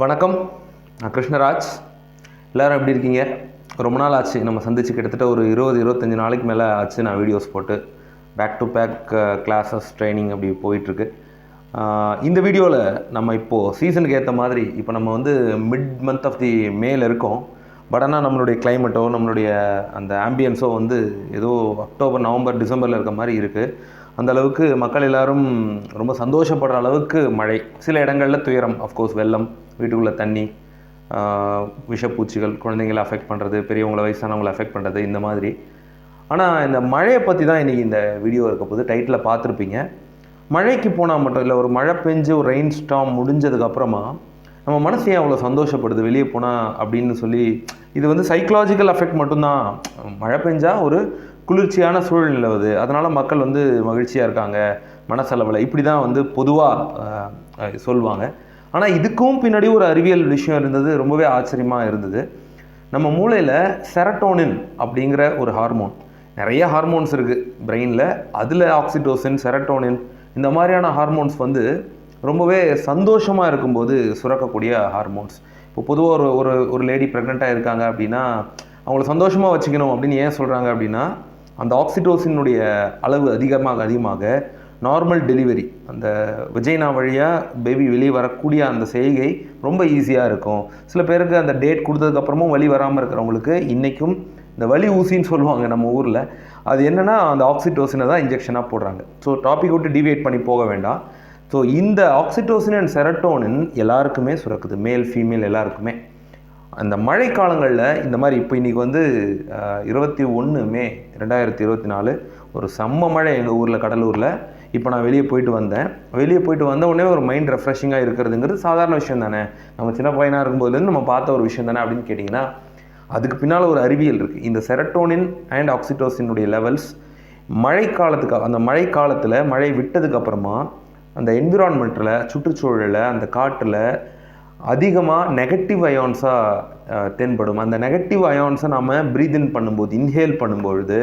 வணக்கம். நான் கிருஷ்ணராஜ். எல்லோரும் எப்படி இருக்கீங்க? ரொம்ப நாள் ஆச்சு. நம்ம சந்திச்சு கிட்டத்தட்ட ஒரு இருபது இருபத்தஞ்சி நாளைக்கு மேலே ஆச்சு. நான் வீடியோஸ் போட்டு back to back classes training அப்படி போயிட்டுருக்கு. இந்த வீடியோவில் நம்ம இப்போது சீசனுக்கு ஏற்ற மாதிரி இப்போ நம்ம வந்து மிட் மந்த் ஆஃப் தி மேல இருக்கோம். பட் ஆனால் நம்மளுடைய கிளைமேட்டோ நம்மளுடைய அந்த ஆம்பியன்ஸோ வந்து ஏதோ அக்டோபர் நவம்பர் டிசம்பரில் இருக்க மாதிரி இருக்குது அந்த அளவுக்கு மக்கள் எல்லாரும் ரொம்ப சந்தோஷப்படுற அளவுக்கு மழை. சில இடங்களில் துயரம் அஃப்கோர்ஸ் வெள்ளம் வீட்டுக்குள்ளே தண்ணி விஷப்பூச்சிகள் குழந்தைங்களை அஃபெக்ட் பண்ணுறது பெரியவங்களை வயசானவங்களை அஃபெக்ட் பண்ணுறது இந்த மாதிரி. ஆனால் இந்த மழையை பற்றி தான் இன்றைக்கி இந்த வீடியோ இருக்க போது டைட்டில் பார்த்துருப்பீங்க. மழைக்கு போனால் மட்டும் இல்லை ஒரு மழை பெஞ்சு ஒரு ரெயின் ஸ்டாம் முடிஞ்சதுக்கப்புறமா நம்ம மனசு ஏன் அவ்வளோ சந்தோஷப்படுது? வெளியே போனால் அப்படின்னு சொல்லி இது வந்து சைக்கலாஜிக்கல் அஃபெக்ட் மட்டும்தான். மழை பெஞ்சால் ஒரு குளிர்ச்சியான சூழல் நிலவுது. அதனால் மக்கள் வந்து மகிழ்ச்சியாக இருக்காங்க. மனசளவில். இப்படி தான் வந்து பொதுவாக சொல்லுவாங்க ஆனால் இதுக்கும் பின்னாடி ஒரு அறிவியல் விஷயம் இருந்தது. ரொம்பவே ஆச்சரியமாக இருந்தது. நம்ம மூளையில் செரட்டோனின் அப்படிங்கிற ஒரு ஹார்மோன். நிறைய ஹார்மோன்ஸ் இருக்குது பிரெயினில். அதில் ஆக்சிடோசின் செரட்டோனின் இந்த மாதிரியான ஹார்மோன்ஸ் வந்து ரொம்பவே சந்தோஷமாக இருக்கும்போது சுரக்கக்கூடிய ஹார்மோன்ஸ். இப்போ பொதுவாக ஒரு ஒரு ஒரு லேடி ப்ரெக்னெண்ட்டாக இருக்காங்க அப்படின்னா அவங்கள சந்தோஷமாக வச்சுக்கணும் அப்படின்னு ஏன் சொல்கிறாங்க அப்படின்னா அந்த ஆக்சிடோசினுடைய அளவு அதிகமாக அதிகமாக நார்மல் டெலிவரி அந்த விஜய்னா வழியாக பேபி வெளியே வரக்கூடிய அந்த செய்கை ரொம்ப ஈஸியாக இருக்கும். சில பேருக்கு அந்த டேட் கொடுத்ததுக்கப்புறமும் வலி வராமல் இருக்கிறவங்களுக்கு இன்றைக்கும் இந்த வலி ஊசின்னு சொல்லுவாங்க நம்ம ஊரில். அது என்னென்னா அந்த ஆக்சிடோசினை தான் இன்ஜெக்ஷனாக போடுறாங்க. ஸோ டாபிக் விட்டு டிவியேட் பண்ணி போக வேண்டாம். ஸோ இந்த ஆக்சிடோசின் அண்ட் செரட்டோனின் எல்லாருக்குமே சுரக்குது. மேல் ஃபீமேல் எல்லாருக்குமே. அந்த மழை காலங்களில் இந்த மாதிரி இப்போ இன்றைக்கி வந்து இருபத்தி ஒன்று மே ரெண்டாயிரத்தி இருபத்தி நாலு ஒரு செம்ம மழை எங்கள் ஊரில் கடலூரில். இப்போ நான் வெளியே போயிட்டு வந்தேன். வெளியே போயிட்டு வந்த உடனே ஒரு மைண்ட் ரெஃப்ரெஷிங்காக இருக்கிறதுங்கிறது சாதாரண விஷயம் தானே. நம்ம சின்ன பையனாக இருக்கும்போதுலேருந்து நம்ம பார்த்த ஒரு விஷயம் தானே அப்படின்னு கேட்டிங்கன்னா அதுக்கு பின்னால் ஒரு அறிவியல் இருக்குது இந்த செரட்டோனின் அண்ட் ஆக்சிடோசினுடைய லெவல்ஸ் மழைக்காலத்துக்கு அந்த மழைக்காலத்தில் மழை விட்டதுக்கப்புறமா அந்த என்விரான்மெண்ட்டில் சுற்றுச்சூழலில் அந்த காற்றில் அதிகமாக நெகட்டிவ் அயான்ஸாக தென்படும். அந்த நெகட்டிவ் அயான்ஸை நம்ம ப்ரீத் இன் பண்ணும்போது இன்ஹேல் பண்ணும்பொழுது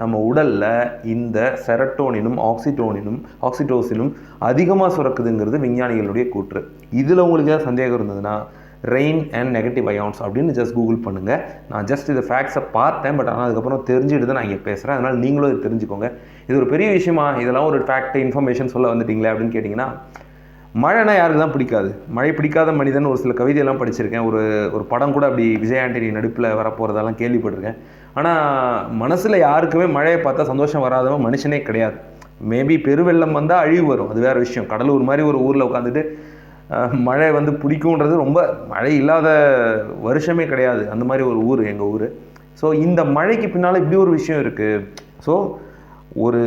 நம்ம உடலில் இந்த செரட்டோனினும் ஆக்சிடோனினும் ஆக்சிடோசினும் அதிகமாக சுரக்குதுங்கிறது விஞ்ஞானிகளுடைய கூற்று. இதில் உங்களுக்கு ஏதாவது சந்தேகம் இருந்ததுன்னா ரெயின் அண்ட் நெகட்டிவ் அயான்ஸ் அப்படின்னு ஜஸ்ட் கூகுள் பண்ணுங்கள் நான் ஜஸ்ட் இந்த ஃபேக்ட்ஸை பார்த்தேன் பட் ஆனால் அதுக்கப்புறம் தெரிஞ்சுட்டு தான் நான் இங்கே பேசுகிறேன் அதனால் நீங்களும் இது தெரிஞ்சுக்கோங்க. இது ஒரு பெரிய விஷயமா இதெல்லாம் ஒரு ஃபேக்ட் இன்ஃபர்மேஷன் சொல்ல வந்துட்டீங்களே அப்படின்னு கேட்டிங்கன்னா மழைனா யாருக்கு தான் பிடிக்காது. மழை பிடிக்காத மனிதன் ஒரு சில கவிதையெல்லாம் படிச்சிருக்கேன். ஒரு ஒரு படம் கூட அப்படி விஜய் ஆண்டனி நடிப்பில் வரப்போகிறதெல்லாம் கேள்விப்பட்டிருக்கேன். ஆனால் மனசில் யாருக்குமே மழையை பார்த்தா சந்தோஷம் வராதவன் மனுஷனே கிடையாது. மேபி பெருவெள்ளம் வந்தால் அழிவு வரும். அது வேறு விஷயம். கடலூர் மாதிரி ஒரு ஊரில் உட்காந்துட்டு மழை வந்து பிடிக்குன்றது ரொம்ப மழை இல்லாத வருஷமே கிடையாது. அந்த மாதிரி ஒரு ஊர் எங்கள் ஊர். ஸோ இந்த மழைக்கு பின்னால் இப்படி ஒரு விஷயம் இருக்குது ஸோ ஒரு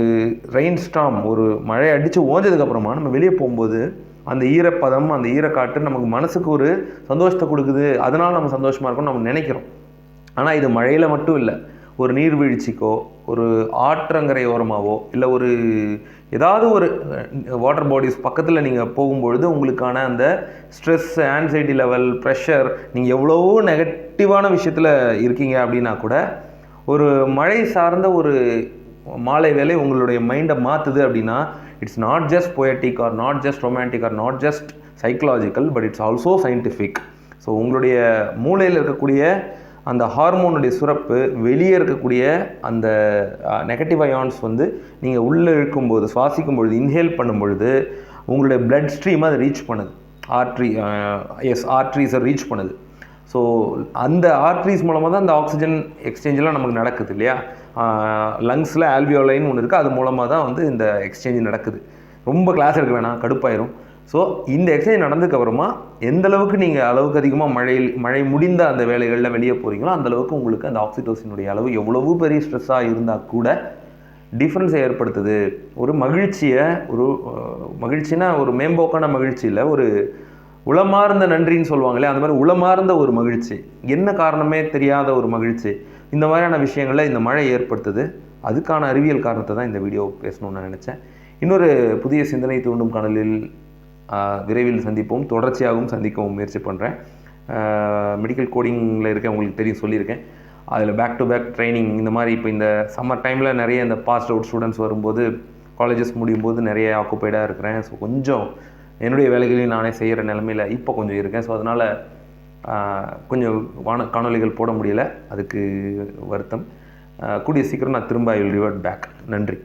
ரெயின் ஸ்டாம் ஒரு மழை அடித்து ஓஞ்சதுக்கப்புறமா நம்ம வெளியே போகும்போது அந்த ஈரப்பதம் அந்த ஈரக்காற்று நமக்கு மனசுக்கு ஒரு சந்தோஷத்தை கொடுக்குது. அதனால் நம்ம சந்தோஷமாக இருக்கோம்னு நம்ம நினைக்கிறோம். ஆனால் இது மழையில் மட்டும் இல்லை. ஒரு நீர்வீழ்ச்சிக்கோ ஒரு ஆற்றங்கரை ஓரமாகவோ இல்லை ஒரு ஏதாவது ஒரு வாட்டர் பாடிஸ் பக்கத்தில் நீங்கள் போகும்பொழுது உங்களுக்கான அந்த ஸ்ட்ரெஸ் ஆன்சைட்டி லெவல் ப்ரெஷர் நீங்கள் எவ்வளவோ நெகட்டிவான விஷயத்தில் இருக்கீங்க அப்படின்னா கூட ஒரு மழை சார்ந்த ஒரு மாலை வேலை உங்களுடைய மைண்டை மாற்றுது அப்படின்னா it's not just poetic or not just romantic or not just psychological but it's also scientific so உங்களுடைய மூளையில் இருக்கக்கூடிய அந்த ஹார்மோனுடைய சுரப்பு வெளியே இருக்கக்கூடிய அந்த நெகட்டிவ் அயான்ஸ் வந்து நீங்கள் உள்ளே இழுக்கும்போது சுவாசிக்கும் பொழுது இன்ஹேல் பண்ணும் பொழுது உங்களுடைய பிளட் ஸ்ட்ரீமை அதை ரீச் பண்ணுது. ஆர்ட்ரி எஸ் ஆர்ட்ரிஸை ரீச் பண்ணுது. ஸோ அந்த ஆர்ட்ரிஸ் மூலமாக தான் அந்த ஆக்சிஜன் எக்ஸ்சேஞ்செலாம் நமக்கு நடக்குது இல்லையா? லங்ஸில் ஆல்வியோலைன் ஒன்று இருக்குது அது மூலமாக தான் வந்து இந்த எக்ஸ்சேஞ்ச் நடக்குது. ரொம்ப கிளாஸ் எடுக்க வேணாம் கடுப்பாயிரும். ஸோ இந்த எக்ஸ்சேஞ்ச் நடந்ததுக்கப்புறமா எந்த அளவுக்கு நீங்கள் அளவுக்கு அதிகமாக மழையில் மழை முடிந்த அந்த வேலைகளில் வெளியே போகிறீங்களோ அந்த அளவுக்கு உங்களுக்கு அந்த ஆக்சிடோசினுடைய அளவு எவ்வளவு பெரிய ஸ்ட்ரெஸ்ஸாக இருந்தால் கூட டிஃப்ரென்ஸை ஏற்படுத்துது. ஒரு மகிழ்ச்சியை ஒரு மகிழ்ச்சினா ஒரு மேம்போக்கான மகிழ்ச்சியில் ஒரு உளமார்ந்த நன்றின்னு சொல்லுவாங்களே அந்த மாதிரி உளமார்ந்த ஒரு மகிழ்ச்சி. என்ன காரணமே தெரியாத ஒரு மகிழ்ச்சி. இந்த மாதிரியான விஷயங்களை இந்த மழை ஏற்படுத்துது. அதுக்கான அறிவியல் காரணத்தை தான் இந்த வீடியோ பேசணும்னு நான் நினச்சேன். இன்னொரு புதிய சிந்தனை தூண்டும் கணலில் விரைவில் சந்திப்போம். தொடர்ச்சியாகவும் சந்திக்கவும் முயற்சி பண்ணுறேன் மெடிக்கல் கோடிங்கில் இருக்க உங்களுக்கு தெரியும் சொல்லியிருக்கேன். அதில் பேக் டு பேக் ட்ரைனிங் இந்த மாதிரி இப்போ இந்த சம்மர் டைமில் நிறைய இந்த பாஸ்ட் அவுட் ஸ்டூடெண்ட்ஸ் வரும்போது காலேஜஸ் முடியும் போது நிறைய ஆக்குப்பைடாக இருக்கிறேன். ஸோ கொஞ்சம் என்னுடைய வேலைகளையும் நானே செய்கிற நிலமையில இப்போ கொஞ்சம் இருக்கேன். ஸோ அதனால் கொஞ்சம் வான காணொளிகள் போட முடியல. அதுக்கு வருத்தம். கூடிய சீக்கிரம் நான் திரும்ப ஐ வில் ரிவர்ட் பேக் நன்றி.